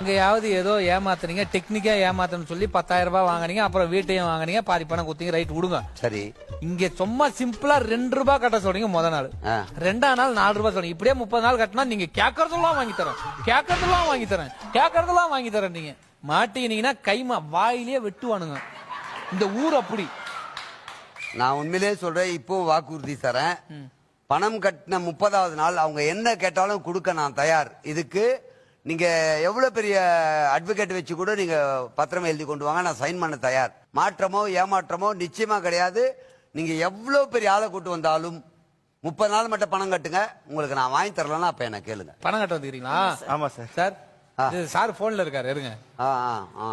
எங்கேயாவது ஏதோ ஏமாத்துனீங்க டெக்னிக்கா ஏமாத்தணும்னு சொல்லி பத்தாயிரம் ரூபாய் வாங்குனீங்க அப்புறம் வீட்டையும் வாங்குனீங்க பாதி பணம் குத்திங்க ரைட் விடுங்க சரி. இங்க சும்மா சிம்பிளா ரெண்டு ரூபாய் கட்ட சொல்றீங்க முத நாள். ரெண்டாம் நாள் நாலு ரூபாய் சொல்றீங்க இப்படியே முப்பது நாள் கட்டினா நீங்க கேட்கறதெல்லாம் வாங்கி தரேன். கேட்கறதெல்லாம் வாங்கி தரேன். கேட்கறதெல்லாம் வாங்கி தரேன் நீங்க. மாட்டீங்கன்னா கைமா வாயிலேயே வெட்டுவானுங்க. இந்த ஊர் அப்படி. நான் உண்மையிலேயே சொல்றேன் இப்போ வாக்குறுதி தரேன். பணம் கட்டின முப்பதாவது நாள் அவங்க என்ன கேட்டாலும் கொடுக்க நான் தயார். இதுக்கு நீங்க எவ்வளவு பெரிய அட்வொகேட் வச்சு கூட நீங்க பத்திரம் எழுதி கொண்டு வாங்க நான் சைன் பண்ண தயார். மாற்றமோ ஏமாற்றமோ நிச்சயமா கிடையாது. நீங்க எவ்வளவு பெரிய ஆளை கூட்டு வந்தாலும் முப்பது நாள் மட்டும் பணம் கட்டுங்க. உங்களுக்கு நான் வாங்கி தரலன்னா அப்ப என்ன கேளுங்க. பணம் கட்ட வந்துக்கிறீங்களா ஆமா சார். சார். இது சார் போன்ல இருக்காரு இருங்க. ஆ ஆ ஆ.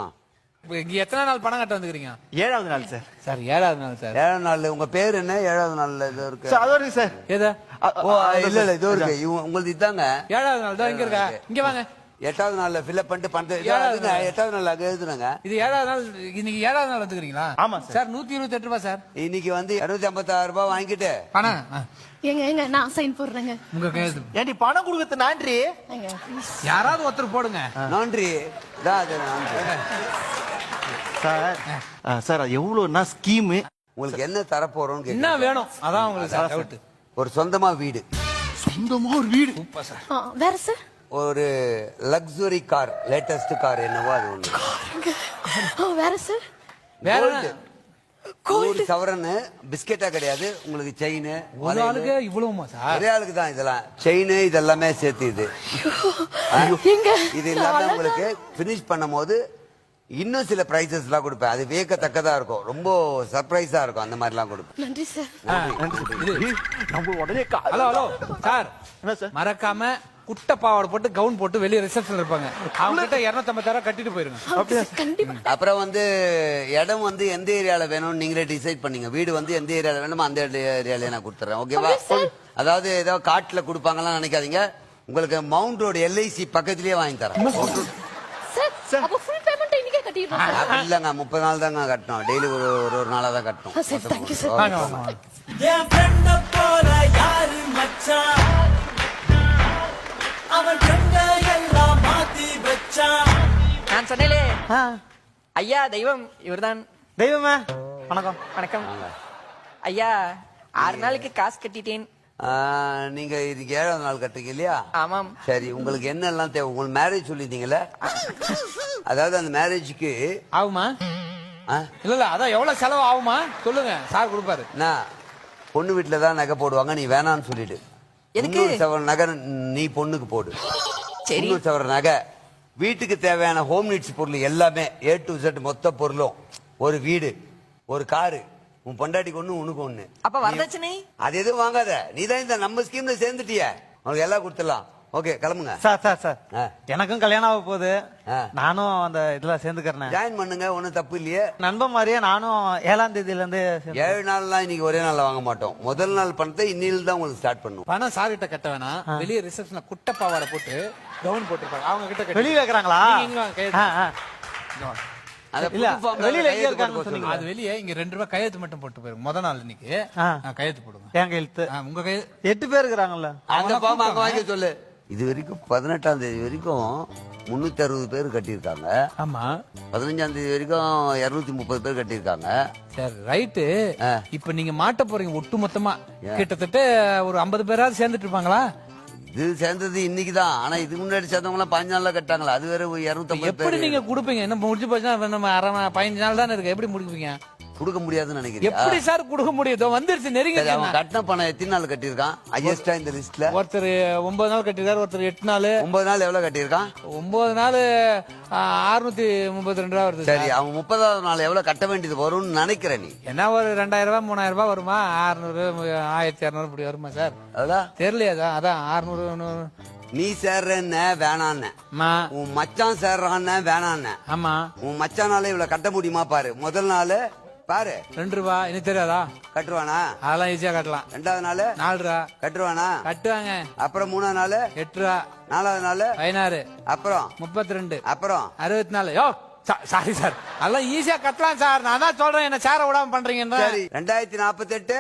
இப்ப இங்க எத்தனை நாள் பணம் கட்ட வந்துக்கிறீங்க ஏழாவது நாள் சார். சார் ஏழாவது நாள் சார். ஏழாவது நாள் உங்க பேர் என்ன? ஏழாவது நாள்ல இது இருக்கு. சார் அது சார். ஏதா ஓ இல்ல இல்ல இது இருக்கு இவங்க- உங்களுது இதாங்க. ஏழாவது நாள் தான் இங்க இருக்கா? இங்க வாங்க. எட்டாவது நாள்ல ஃபில்அப் பண்ணிட்டு அதுங்க, எட்டாவது நாள் அங்க எழுதுனாங்க. இது ஏழாவது நாள் இன்னைக்கு ஏழாவது நாள் வந்துக்கிறீங்களா? ஆமா சார். நூத்தி இருபத்தி எட்டு ரூபாய் சார். இன்னைக்கு வந்து இருநூத்தி ஐம்பத்தாறு ரூபாய் வாங்கிட்டு. பணம். ஆ, ஏங்க ஏங்க நான் சைன் போடுறேங்க. உங்க கையெழுத்து ஏன்டி பணம் கொடுக்கறது நன்றி. யாராவது ஒருத்தர் போடுங்க. நன்றி. அது நன்றி. சார் ஆ, சார் அது எவ்வளவுனா ஸ்கீமு? உங்களுக்கு என்ன தரப்போறோம்னு என்ன கேக்குறீங்க. வேணும்? அதான் உங்களுக்கு ஒரு சொந்தமா வீடு. சொந்தமா ஒரு வீடு. சூப்பர் சார் ஆ, வேற சார் ஒரு லக்ஸுரி கார் லேட்டஸ்ட் கார் என்னவோ அது ஆ, வேற சார் வேற. நூறு சவரன் பிஸ்கெட்டா கிடையாது உங்களுக்கு செயின் ஒரு ஆளுக்கு இவ்வளவுமா சார் ஒரே ஆளுக்கு தான் இதெல்லாம் செயின் இதெல்லாமே சேர்த்து இது இது இல்லாம உங்களுக்கு பினிஷ் பண்ணும்போது இன்னும் சில பிரைசஸ் எல்லாம் கொடுப்பேன் அது வியக்கத்தக்கதா இருக்கும் ரொம்ப சர்ப்ரைஸா இருக்கும் அந்த மாதிரி எல்லாம் கொடுப்பேன் நன்றி சார் நம்ம உடனே கா- ஹலோ ஹலோ சார் என்ன சார் மறக்காம குட்டை பாவாடை போட்டு கவுன் போட்டு வெளியே ரிசப்ஷன் இருப்பாங்க. அவங்க கிட்ட இருநூத்தம்பத்தாயிரம் கட்டிட்டு போயிருங்க. கண்டிப்பா அப்புறம் வந்து இடம் வந்து எந்த ஏரியால வேணும்னு நீங்களே டிசைட் பண்ணீங்க. வீடு வந்து எந்த ஏரியால வேணுமோ அந்த ஏரியால நான் கொடுத்துறேன். ஓகேவா அதாவது ஏதோ காட்டுல கொடுப்பாங்கலாம் நினைக்காதீங்க. உங்களுக்கு மவுண்ட் ரோடு எல்ஐசி பக்கத்திலேயே வாங்கி தரேன். இல்லைங்க முப்பது நாள் தாங்க கட்டணும். டெய்லி ஒரு ஒரு ஒரு நாளா தான் கட்டணும். நான் சொன்னேலே. ஐயா தெய்வம் இவர்தான். தெய்வமே. வணக்கம். வணக்கம். ஐயா ஆறு நாளைக்கு காசு கட்டிட்டேன். நீங்க இதுக்கு ஏழாவது நாள் கட்டுறீங்க இல்லையா? ஆமாம். சரி உங்களுக்கு என்னெல்லாம் தேவை? உங்களுக்கு மேரேஜ் சொல்லியிருந்தீங்களே அதாவது அந்த மேரேஜுக்கு ஆகுமா? இல்ல இல்ல அதான் எவ்வளவு செலவு ஆகுமா? சொல்லுங்க சார் கொடுப்பாரு. நான் பொண்ணு வீட்டுல தான் நகை போடுவாங்க நீ வேணான்னு சொல்லிடு. எதுக்கு? சவரன் நகை நீ பொண்ணுக்கு போடு. சரி. சவரன் நகை வீட்டுக்கு தேவையான ஹோம் நீட்ஸ் பொருள் எல்லாமே ஏ டு Z மொத்த பொருளும். ஒரு வீடு ஒரு காரு உன் பொண்டாட்டிக்கு ஒண்ணு உனக்கு ஒண்ணு. அப்ப வரதட்சணை அது எதுவும் வாங்காத. நீ தான் இந்த நம்ம ஸ்கீம்ல சேர்ந்துட்டிய. உனக்கு எல்லாம் கொடுத்துடலாம். ஓகே கிளம்புங்க. Sir sir sir. எனக்கும் கல்யாணம் ஆக போகுது. நானும் அந்த இதுல சேர்ந்துக்கிறேன். ஜாயின் பண்ணுங்க ஒண்ணும் தப்பு இல்லையே. நண்பன் மாதிரியே நானும் ஏழாம் தேதியில இருந்து ஏழு நாள்லாம் இன்னைக்கு ஒரே நாள்ல வாங்க மாட்டோம். முதல் நாள் பணத்தை இன்னில தான் உங்களுக்கு ஸ்டார்ட் பண்ணுவோம். பணம் சார் கிட்ட கட்ட வேணாம். வெளியே ரிசப்ஷன்ல குட்டை பாவாடை போட்டு கவுன் போட்டுருப்பாங்க அவங்க கிட்ட வெளிய வைக்கிறாங்களா? கையெழுத்து. வெளியில எங்க கையெழுத்து. சொல்லுங்க. அது வெளியே இங்க ரெண்டு ரூபாய் கையெழுத்து மட்டும் போட்டு போயிருங்க முத நாள் இன்னைக்கு கையெழுத்து போடுங்க என் கையெழுத்து. உங்க கை எட்டு பேர் இருக்கிறாங்கல்ல. அந்த வாங்கி சொல்லு. இது வரைக்கும் பதினெட்டாம் தேதி வரைக்கும் முன்னூத்தி அறுபது பேர் கட்டியிருக்காங்க. ஆமா. பதினஞ்சாம் தேதி வரைக்கும் இருநூத்தி முப்பது பேர் கட்டியிருக்காங்க. சரி ரைட்டு. இப்ப நீங்க மாட்ட போறீங்க ஒட்டு மொத்தமா கிட்டத்தட்ட ஒரு ஐம்பது பேராவது சேர்ந்துட்டு இருப்பாங்களா? இது சேர்ந்தது இன்னைக்கு தான். ஆனா இதுக்கு முன்னாடி சேர்ந்தவங்க எல்லாம் பதினஞ்சு நாள்ல கட்டாங்களா அது வேற இருநூத்தி எப்படி நீங்க கொடுப்பீங்க? என்ன முடிஞ்சு போச்சுன்னா நம்ம அரை பதினஞ்சு நாள் தானே இருக்கு. எப்படி முடிப்பீங்க? கொடுக்க முடியாதுன்னு நினைக்கிறேன் எப்படி சார் கொடுக்க முடியும்? இதோ வந்துருச்சு நெருங்கி அவன் கட்டின பணம் எத்தனை நாள் கட்டியிருக்கான்? ஹையஸ்டா இந்த லிஸ்ட்ல ஒருத்தர் ஒன்பது நாள் கட்டிருக்காரு ஒருத்தர் எட்டு நாள். ஒன்பது நாள் எவ்வளவு கட்டியிருக்கான்? ஒன்பது நாள் அறுநூத்தி முப்பத்தி ரெண்டு ரூபா வருது சரி அவன் முப்பதாவது நாள் எவ்வளவு கட்ட வேண்டியது வரும்னு நினைக்கிற நீ. என்ன ஒரு ரெண்டாயிரம் ரூபாய் மூணாயிரம் ரூபாய் வருமா? அறுநூறு ஆயிரத்தி இரநூறு இப்படி வருமா சார்? அதான் தெரியலையா அதான் அதான் அறுநூறு நூறு. நீ சேர்றன்னு வேணான்னு. உன் மச்சான் சேர்றான்னு வேணான்னு. ஆமா. உன் மச்சானால இவ்வளவு கட்ட முடியுமா பாரு. முதல் நாள் பாரு. ரெண்டு ரூபா எனக்கு தெரியாதா? கட்டுவானா அதெல்லாம் ஈஸியா கட்டலாம். ரெண்டாவது நாள்? நாலு ரூபா கட்டுவானா கட்டுவாங்க. அப்புறம் மூணாவது நாள்? எட்டு ரூபா நாலாவது நாள்? பதினாறு. அப்புறம்? முப்பத்தி ரெண்டு அப்புறம்? அறுபத்தி நாலு யோ சாரி சார் அதெல்லாம் ஈஸியா கட்டலாம் சார் நான் தான் சொல்றேன் என்ன சேர விடாம பண்றீங்கன்ற சரி ரெண்டாயிரத்தி நாற்பத்தி எட்டு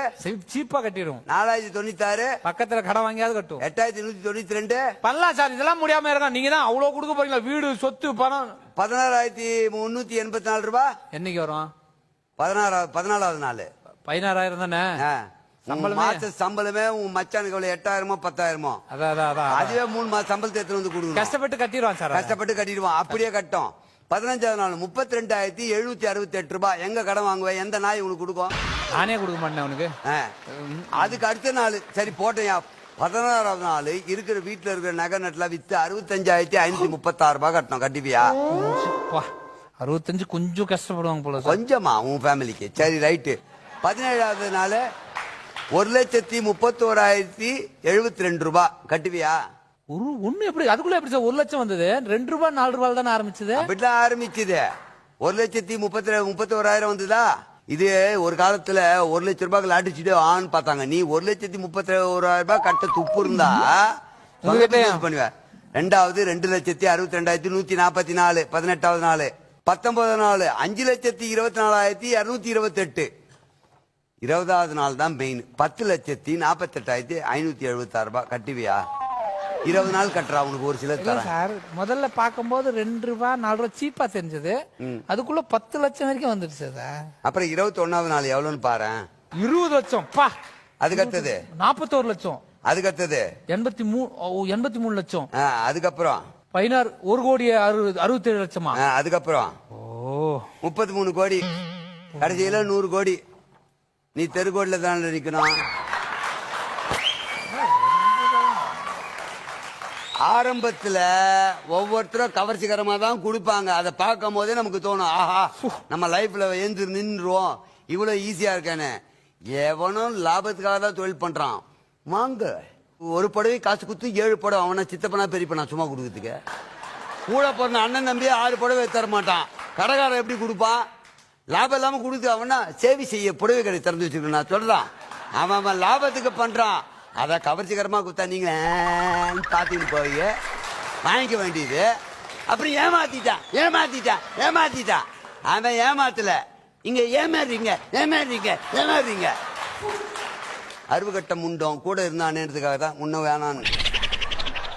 சீப்பா கட்டிடும் நாலாயிரத்தி தொண்ணூத்தி ஆறு பக்கத்துல கடன் வாங்கியாவது கட்டும் எட்டாயிரத்தி நூத்தி தொண்ணூத்தி ரெண்டு பண்ணலாம் சார் இதெல்லாம் முடியாம இருக்கா நீங்க தான் அவ்வளவு கொடுக்க போறீங்களா? வீடு சொத்து பணம். பதினாறாயிரத்தி முன்னூத்தி எண்பத்தி நாலு ரூபாய் என்னைக்கு வரும்? பதினாறாவது பதினாலாவது நாள். பதினாறாயிரம் தானே. உன் சம்பளமே? உன் மச்சானுக்கு எவ்வளவு? எட்டாயிரமோ பத்தாயிரமோ? அதுவே மூணு மாசம் சம்பளத்தை எடுத்துட்டு வந்து கொடுக்கணும். கஷ்டப்பட்டு கட்டிடுவான் சார். கஷ்டப்பட்டு கட்டிடுவான். அப்படியே கட்டும். பதினஞ்சாவது நாள் முப்பத்தி ரெண்டாயிரத்தி எழுநூத்தி அறுபத்தி எட்டு ரூபாய். எங்க கடன் வாங்குவேன் எந்த நாய் உனக்கு கொடுக்கும்? நானே கொடுக்க மாட்டேன். அதுக்கு அடுத்த நாள். சரி போட்டேயா பதினாறாவது நாள் இருக்கிற வீட்டுல இருக்கிற நகை நட்டுல வித்து அறுபத்தஞ்சாயிரத்தி ஐநூத்தி முப்பத்தாறு ரூபாய் கட்டணும் கட்டிப்பியா? பா, அறுபத்தஞ்சு கொஞ்சம் கஷ்டப்படுவாங்க போல சார். கொஞ்சமா உன் ஃபேமிலிக்கு சரி ரைட்டு. பதினேழாவது நாள் ஒரு லட்சத்தி முப்பத்தோராயிரத்தி எழுபத்தி ரெண்டு ரூபாய் கட்டுவியா? ஒரு ஒண்ணு எப்படி அதுக்குள்ள எப்படி சார்? ஒரு லட்சம் வந்தது. ரெண்டு ரூபாய் நாலு ரூபாய் தானே ஆரம்பிச்சது? அப்படிலாம் ஆரம்பிச்சுது. ஒரு லட்சத்தி முப்பத்தி முப்பத்தி ஓராயிரம் வந்ததா? இது ஒரு காலத்துல ஒரு லட்ச ரூபாய்க்கு அடிச்சுட்டு ஆன்னு பார்த்தாங்க. நீ ஒரு லட்சத்தி முப்பத்தி ஓராயிரம் ரூபாய் கட்ட துப்பு இருந்தா சொந்த உங்ககிட்ட- business பண்ணுவ? ரெண்டாவது ரெண்டு லட்சத்தி அறுபத்தி ரெண்டாயிரத்தி நூத்தி நாற்பத்தி நாலு பதினெட்டாவது நாள். பத்தொன்பதாவது நாள் அஞ்சு லட்சத்தி இருபத்தி நாலாயிரத்தி இருநூத்தி இருபத்தி எட்டு இருபதாவது நாள் தான் மெயின் பத்து லட்சத்தி நாற்பத்தெட்டாயிரத்தி ஐநூத்தி எழுபத்தி ஆறு ரூபாய். கட்டுவியா? இருபது நாள் கட்டுறா உனக்கு ஒரு தரேன். சார் முதல்ல பார்க்கும்போது ரெண்டு ரூபாய் நாலு ரூபாய் சீப்பா தெரிஞ்சது. அதுக்குள்ள பத்து லட்சம் வரைக்கும் வந்துடுச்சு சார். அப்புறம் இருபத்தி ஒன்னாவது நாள் எவ்வளவுன்னு பாரு. இருபது லட்சம் பா. அதுக்கு அடுத்தது நாற்பத்தோரு லட்சம். அதுக்கு அடுத்தது எண்பத்தி மூணு எண்பத்தி மூணு லட்சம். அதுக்கப்புறம்? பதினாறு ஒரு கோடி அறுபது அறுபத்தேழு லட்சமா? ஆ, அதுக்கப்புறம். ஓ. முப்பத்தி மூணு கோடி. கடைசியில நூறு கோடி. நீ தெருக்கோடில தானே நிக்கணும். ஆரம்பத்துல ஒவ்வொருத்தரும் கவர்ச்சிகரமா தான் கொடுப்பாங்க. அதை பார்க்கும் போதே நமக்கு தோணும் ஆஹா நம்ம லைஃப்ல எழுந்து நின்றுவோம் இவ்வளவு ஈஸியா இருக்கானே எவனும் லாபத்துக்காக தான் தொழில் பண்றான். வாங்க. ஒரு புடவை காசு குத்து ஏழு புடவை அவனை சித்தப்பனா பெரியப்பனா சும்மா கொடுக்கறதுக்கு? கூட பிறந்த அண்ணன் தம்பி ஆறு புடவை தர மாட்டான். கடைக்காரன் எப்படி கொடுப்பான்? லாபம் இல்லாம கொடுத்து அவனா சேவை செய்ய புடவை கடை திறந்து வச்சிருக்கேன் நான் சொல்றான். அவன் அவன் லாபத்துக்கு பண்றான். அதை கவர்ச்சிகரமா கொடுத்தா நீங்க ஏன்னு பார்த்துட்டு போய் வாங்கிக்க வேண்டியது. அப்புறம் ஏமாத்திட்டான். ஏமாத்திட்டான். ஏமாத்திட்டான். அவன் ஏமாத்தல. இங்க ஏமாறுறீங்க. ஏமாறுறீங்க. ஏமாறுறீங்க. அருவுகட்ட முண்டம் கூட இருந்தானேன்றதுக்காக தான். முன்ன வேணான்னு.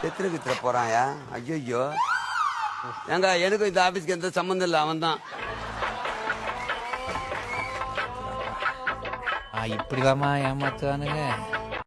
எத்தனை கித்திர போறாயா ஐயோ ஏங்க எனக்கும் இந்த ஆபீஸ்க்கு எந்த சம்மந்தம் இல்லை. அவன் தான் இப்படிதாம்மா ஏமாத்துவானுங்க